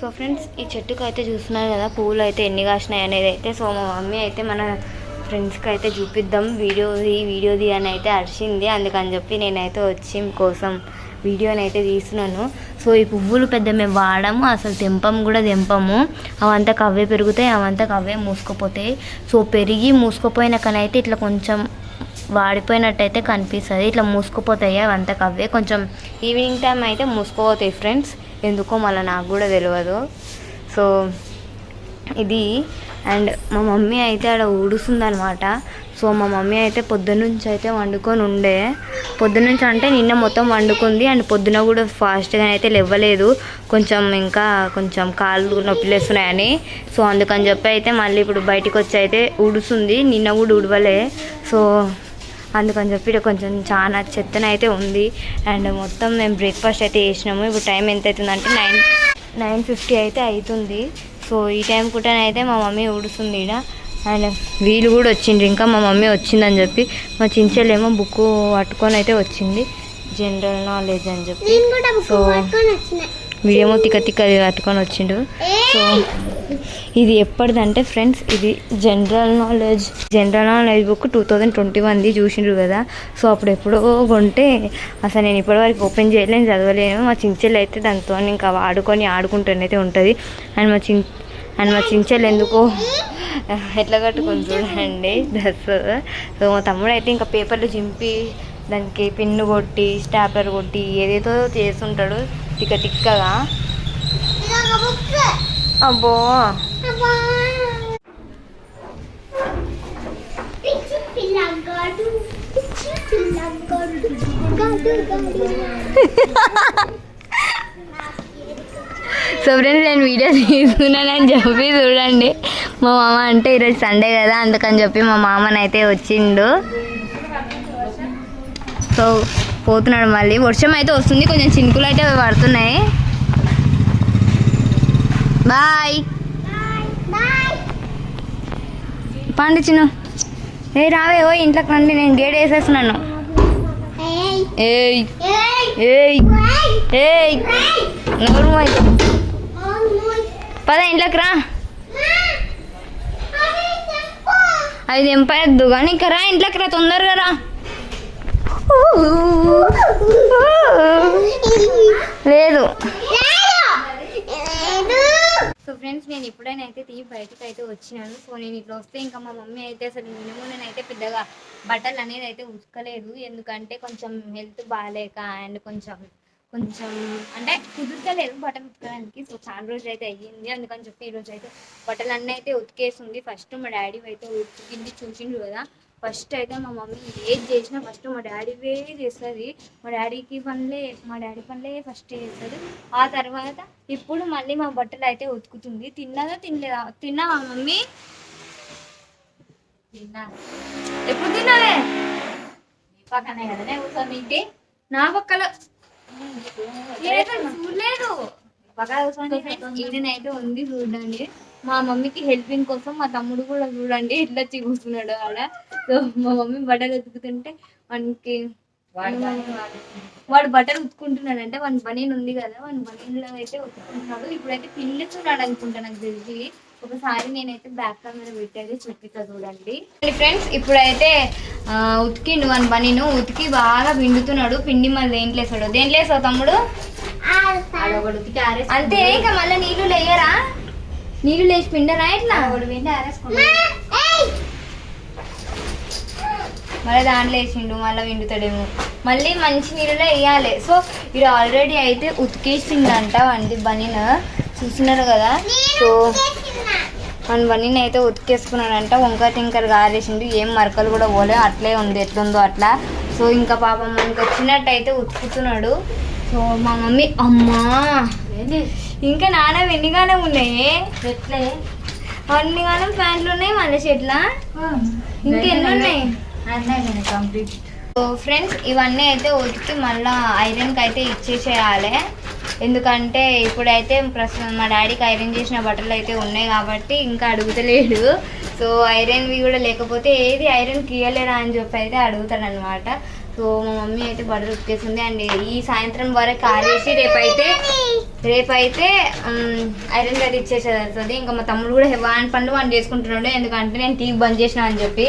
So friends ఈ చెట్టుకు అయితే చూస్తున్నారు కదా పువ్వులు అయితే ఎన్ని కాసినాయి అనేది అయితే సో మా మమ్మీ అయితే మన ఫ్రెండ్స్కి అయితే చూపిద్దాం వీడియోది వీడియోది అని అయితే అరిచింది. అందుకని చెప్పి నేనైతే వచ్చి కోసం వీడియోని అయితే తీస్తున్నాను. సో ఈ పువ్వులు పెద్ద మేము వాడము అసలు తెంపం కూడా తెంపము. అవంతా కవ్వే పెరుగుతాయి అవంతా కవ్వే మూసుకుపోతాయి. సో పెరిగి మూసుకుపోయినాకనైతే ఇట్లా కొంచెం వాడిపోయినట్టయితే కనిపిస్తుంది. ఇట్లా మూసుకుపోతాయి అవంతా కవ్వే. కొంచెం ఈవినింగ్ టైం అయితే మూసుకుపోతాయి ఫ్రెండ్స్. ఎందుకో మళ్ళీ నాకు కూడా తెలియదు సో ఇది అండ్ మా మమ్మీ అయితే ఆడ ఊడుస్తుందనమాట సో మా మమ్మీ అయితే పొద్దున్నుంచి అయితే వండుకొని ఉండే పొద్దున్నుంచి అంటే నిన్న మొత్తం వండుకుంది అండ్ పొద్దున కూడా ఫాస్ట్గా అయితే లేవ్వలేదు. కొంచెం ఇంకా కొంచెం కాళ్ళు నొప్పిలేస్తున్నాయని సో అందుకని చెప్పి అయితే మళ్ళీ ఇప్పుడు బయటికి వచ్చి అయితే ఊడుస్తుంది. నిన్న కూడా ఊడవలే. సో అందుకని చెప్పి ఇక్కడ కొంచెం చాలా చెత్తన అయితే ఉంది. అండ్ మొత్తం మేము బ్రేక్ఫాస్ట్ అయితే చేసినాము. ఇప్పుడు టైం ఎంత అవుతుందంటే నైన్ నైన్ ఫిఫ్టీ అయితే అవుతుంది సో ఈ టైం కూడా అయితే మా మమ్మీ ఊడుస్తుంది ఈడ. అండ్ వీళ్ళు కూడా వచ్చిండ్రు. ఇంకా మా మమ్మీ వచ్చిందని చెప్పి మా చించెలేమో బుక్ పట్టుకొని అయితే వచ్చింది. జనరల్ నాలెడ్జ్ అని చెప్పి. సో వీడేమో తిక్క తిక్క పట్టుకొని వచ్చిండు. సో ఇది ఎప్పటిదంటే ఫ్రెండ్స్ ఇది general knowledge. General knowledge book two thousand twenty వన్ది చూసిండ్రు కదా. సో అప్పుడు ఎప్పుడో కొంటే అసలు నేను ఇప్పటివరకు ఓపెన్ చేయలేను చదవలేను. మా చించెలు అయితే దాంతో ఇంకా ఆడుకొని ఆడుకుంటూనైతే ఉంటుంది. అండ్ మా చిం అండ్ మా చించెలు ఎందుకో ఎట్లా కట్టుకొని చూడండి. డ్రెస్ సో మా తమ్ముడు అయితే ఇంకా పేపర్లు చింపి దానికి పిన్ను కొట్టి స్టాప్లర్ కొట్టి ఏదేదో చేస్తుంటాడు. తిక్క తిక్కగా. అబ్బో. సో ఫ్రెండ్స్ నేను వీడియో తీసుకున్నానని చెప్పి చూడండి. మా మామ అంటే ఈరోజు సండే కదా అందుకని చెప్పి మా మామనైతే వచ్చిండు. సో పోతున్నాడు మళ్ళీ. వర్షం అయితే వస్తుంది కొంచెం చినుకులు అయితే పడుతున్నాయి. బాయ్ పండి చిన్ను. ఏ రావే ఓ ఇంట్లోకి రండి నేను గేట్ వేసేస్తున్నాను. ఏయ్. ఏయ్. ఏయ్. నోరు పద ఇంట్లోకి రా. అది తెంపేద్దు కానీ ఇంకా రా ఇంట్లోకి రా తొందరగా రా. లేదు సో ఫ్రెండ్స్ నేను ఇప్పుడైనా అయితే తీసి బయటకు అయితే వచ్చినాను. సో నేను ఇట్లా వస్తే ఇంకా మా మమ్మీ అయితే అసలు మినిమం నేనైతే పెద్దగా బట్టలు అనేది అయితే ఉతకలేదు. ఎందుకంటే కొంచెం హెల్త్ బాగాలేక అండ్ కొంచెం కొంచెం అంటే కుదురుతలేదు బట్టలు ఉతకడానికి. సో చాలా రోజులు అయితే అయ్యింది. అందుకని చెప్పి ఈ రోజు అయితే బట్టలు అన్నీ అయితే ఉతికేసింది ఫస్ట్ మా డాడీ అయితే ఉతికింది చూసిండు కదా. ఫస్ట్ అయితే మా మమ్మీ ఏది చేసినా ఫస్ట్ మా డాడీవే చేస్తుంది. మా డాడీకి పనులే మా డాడీ పనులే ఫస్ట్ చేస్తుంది ఆ తర్వాత ఇప్పుడు మళ్ళీ మా బట్టలు అయితే ఉతుకుతుంది. తిన్నదా తినలేదా? తిన్నావా మమ్మీ? తిన్నా. ఎప్పుడు తిన్నావే? పక్కనే కదనే కూర్చొని ఇంటి నా పక్కల. చూడలేదు. ఈయనైతే ఉంది చూడండి. మా మమ్మీకి హెల్పింగ్ కోసం మా తమ్ముడు కూడా చూడండి. ఇట్లా వచ్చి ఆడ. సో మా మమ్మీ బట్టలు ఉతుకుతుంటే మనకి వాడు బట్టలు ఉతుకుంటున్నాడు అంటే వాని బనీన్ ఉంది కదా వాని బనీన్లో అయితే ఉతుకుంటున్నాడు. ఇప్పుడైతే పిల్లుతున్నాడు అనుకుంటా నాకు తెలిసి. ఒకసారి నేనైతే బ్యాక్ కెమెరా పెట్టేది చూపిస్తా చూడండి. ఫ్రెండ్స్ ఇప్పుడైతే ఉతికిండు వాని బనీను. ఉతికి బాగా పిండుతున్నాడు. పిండి మళ్ళీ దేంట్లో వేసాడు? దేంట్లో వేసావు తమ్ముడు? అంతే ఇంకా మళ్ళీ నీళ్ళు లేయరా? నీళ్ళు లేచి పిండరా ఎట్లా? మళ్ళీ దాంట్లో వేసిండు మళ్ళీ విండుతాడేమో. మళ్ళీ మంచి నీళ్ళలో వేయాలి. సో ఇది ఆల్రెడీ అయితే ఉతికేసిందంట వండి బనీన. చూసినారు కదా? సో మన బనీని అయితే ఉతికేసుకున్నాడంట. వంకాయ టింకర్ గారేసిండు. ఏం మరకలు కూడా పోలే. అట్లే ఉంది. ఎట్లుందో అట్లా. సో ఇంకా పాపం మనకి వచ్చినట్టు అయితే ఉతుకుతున్నాడు. సో మా మమ్మీ అమ్మా! ఇంకా నాన్న ఎన్నిగానే ఉన్నాయి? ఎట్లే? అన్నిగానం ప్యాంట్లు ఉన్నాయి మన చెట్ల ఇంకెన్ని ఉన్నాయి? కంప్లీట్ సో ఫ్రెండ్స్ ఇవన్నీ అయితే ఉతికి మళ్ళీ ఐరన్కి అయితే ఇచ్చేసేయాలి. ఎందుకంటే ఇప్పుడైతే ప్రస్తుతం మా డాడీకి ఐరన్ చేసిన బట్టలు అయితే ఉన్నాయి కాబట్టి ఇంకా అడుగుతలేడు. సో ఐరన్వి కూడా లేకపోతే ఏది ఐరన్ ఇయ్యలేరా అని చెప్పి అయితే అడుగుతాడనమాట సో మా మమ్మీ అయితే బట్టలు ఉతికేసింది. అండ్ ఈ సాయంత్రం వరకు ఆరేసి రేపైతే రేపైతే ఐరన్ గది ఇచ్చేసేది ఇంకా మా తమ్ముడు కూడా వాన్ పండు వాన్ చేసుకుంటున్నాడు. ఎందుకంటే నేను టీవీ బంద్ చేసిన అని చెప్పి.